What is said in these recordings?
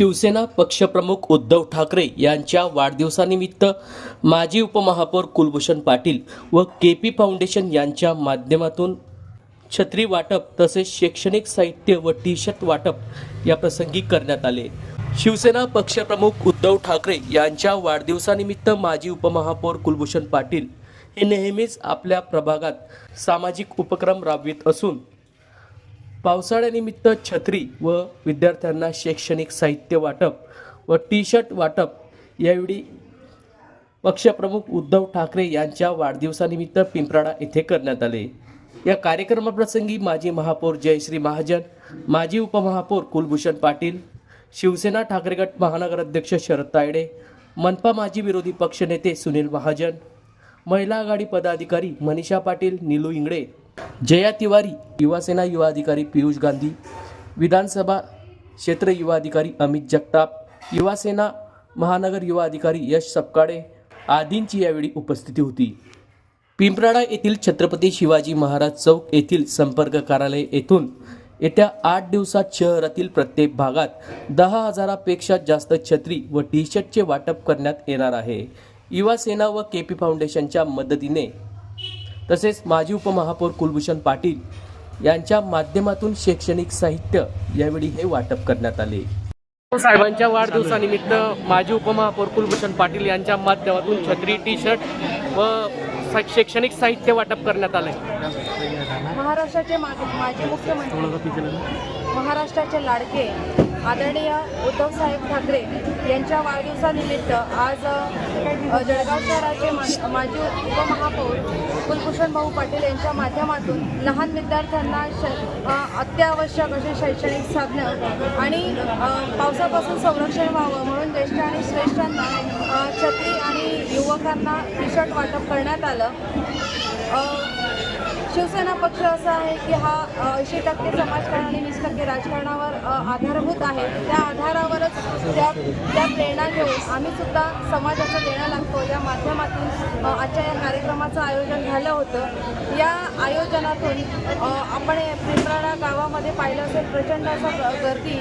शिवसेना पक्षप्रमुख उद्धव ठाकरे यांच्या वाढदिवसानिमित्त माजी उपमहापौर कुलभूषण पाटील व के पी फाउंडेशन यांच्या माध्यमातून छत्री वाटप तसेच शैक्षणिक साहित्य व टी शर्ट वाटप या प्रसंगी करण्यात आले. शिवसेना पक्षप्रमुख उद्धव ठाकरे यांच्या वाढदिवसानिमित्त माजी उपमहापौर कुलभूषण पाटील हे नेहमीच आपल्या प्रभागात सामाजिक उपक्रम राबवित असून पावसाळ्यानिमित्त छत्री व विद्यार्थ्यांना शैक्षणिक साहित्य वाटप व टी शर्ट वाटप. यावेळी पक्षप्रमुख उद्धव ठाकरे यांच्या वाढदिवसानिमित्त पिंपराडा येथे करण्यात आले. या कार्यक्रमाप्रसंगी माजी महापौर जयश्री महाजन माजी उपमहापौर कुलभूषण पाटील शिवसेना ठाकरे गट शरद तायडे मनपा माजी विरोधी पक्षनेते सुनील महाजन महिला आघाडी पदाधिकारी मनीषा पाटील नीलू इंगळे जया तिवारी युवासेना युवा अधिकारी पियुष गांधी विधानसभा क्षेत्र युवा अधिकारी अमित जगताप युवासेना महानगर युवा अधिकारी यश सपकाळे आदींची यावेळी उपस्थिती होती. पिंपराडा येथील छत्रपती शिवाजी महाराज चौक येथील संपर्क कार्यालय येथून येत्या आठ दिवसात शहरातील प्रत्येक भागात दहा हजारापेक्षा जास्त छत्री व टी शर्टचे वाटप करण्यात येणार आहे. युवासेना व के पी फाउंडेशनच्या मदतीने तसेच माजी उपमहापौर कुलभूषण पाटील यांच्या माध्यमातून शैक्षणिक साहित्य यावेळी हे वाटप करण्यात आले. साहेबांच्या वाढदिवसानिमित्त माजी उपमहापौर कुलभूषण पाटील यांच्या माध्यमातून छत्री टी शर्ट व शैक्षणिक साहित्य वाटप करण्यात आले महाराष्ट्राचे माजी मुख्यमंत्री महाराष्ट्राचे लाडके आदरणीय उद्धवसाहेब ठाकरे यांच्या वाढदिवसानिमित्त आज जळगाव शहराचे मा- माजी उपमहापौर कुलभूषण भाऊ पाटील यांच्या माध्यमातून लहान विद्यार्थ्यांना श अत्यावश्यक असे शैक्षणिक साधनं आणि पावसापासून संरक्षण व्हावं म्हणून ज्येष्ठ आणि श्रेष्ठांना छत्री आणि युवकांना टी शर्ट वाटप करण्यात आलं. शिवसेना पक्ष असा आहे की हा ऐंशी टक्के समाजकारण आणि वीस टक्के राजकारणावर आधारभूत आहे. त्या आधारावरच त्या त्या प्रेरणा घेऊन आम्ही सुद्धा समाजाचं देणं लागतो. या माध्यमातून आजच्या या कार्यक्रमाचं आयोजन झालं होतं. या आयोजनातून आपण पिंपराळा गावामध्ये पाहिलं असेल प्रचंड असं ग- गर्दी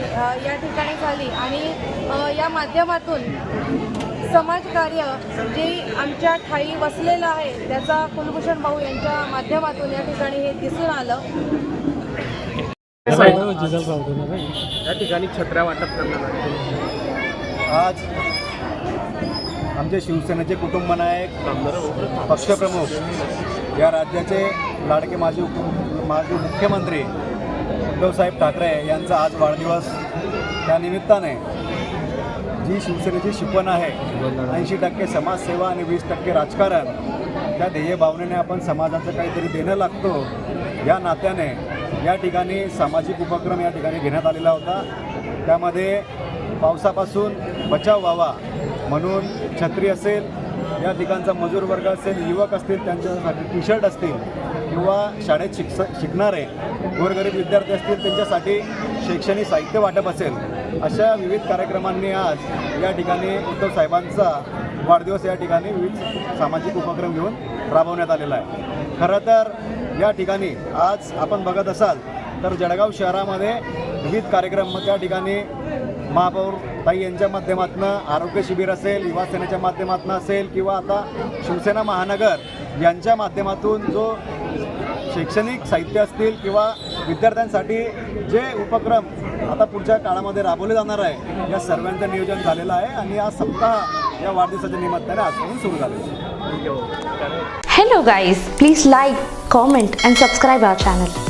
या ठिकाणी झाली. आणि या माध्यमातून समाजकार्य जे आमच्या ठाई वसलेलं आहे त्याचा कुलभूषण भाऊ यांच्या माध्यमातून या ठिकाणी हे दिसून आलं. या ठिकाणी छत्र्या वाटप करण्यात आले आज आमचे शिवसेनेचे कुटुंब नायक पक्षप्रमुख या राज्याचे लाडके माजी माजी मुख्यमंत्री उद्धवसाहेब ठाकरे यांचा आज वाढदिवस त्यानिमित्ताने जी शिवसेनेची शिकवण आहे ऐंशी टक्के समाजसेवा आणि वीस टक्के राजकारण त्या ध्येयभावनेने आपण समाजाचं काहीतरी देणं लागतो. या नात्याने या ठिकाणी सामाजिक उपक्रम या ठिकाणी घेण्यात आलेला होता. त्यामध्ये पावसापासून बचाव व्हावा म्हणून छत्री असेल या ठिकाणचा मजूर वर्ग असेल युवक असतील त्यांच्यासाठी टी शर्ट असतील किंवा शाळेत शिक्ष शिकणारे गोरगरीब विद्यार्थी असतील त्यांच्यासाठी शैक्षणिक साहित्य वाटप असेल. अशा विविध कार्यक्रमांनी आज या ठिकाणी उद्धव साहेबांचा वाढदिवस या ठिकाणी विविध सामाजिक उपक्रम घेऊन राबवण्यात आलेला आहे. खरं तर या ठिकाणी आज आपण बघत असाल तर जळगाव शहरामध्ये विविध कार्यक्रम त्या ठिकाणी महापौर ताई यांच्या माध्यमातून आरोग्य शिबिर असेल युवा सेनेच्या माध्यमातून असेल किंवा आता शिवसेना महानगर यांच्या माध्यमातून जो शैक्षणिक साहित्य असतील किंवा विद्यार्थ्यांसाठी जे उपक्रम आता पुढच्या काळामध्ये राबवले जाणार आहे. या सर्वांचं नियोजन झालेलं आहे आणि हा सप्ताह या वाढदिवसाच्या निमित्ताने आजपासून सुरू झालेला आहे. Hello guys, please like, comment and subscribe our channel.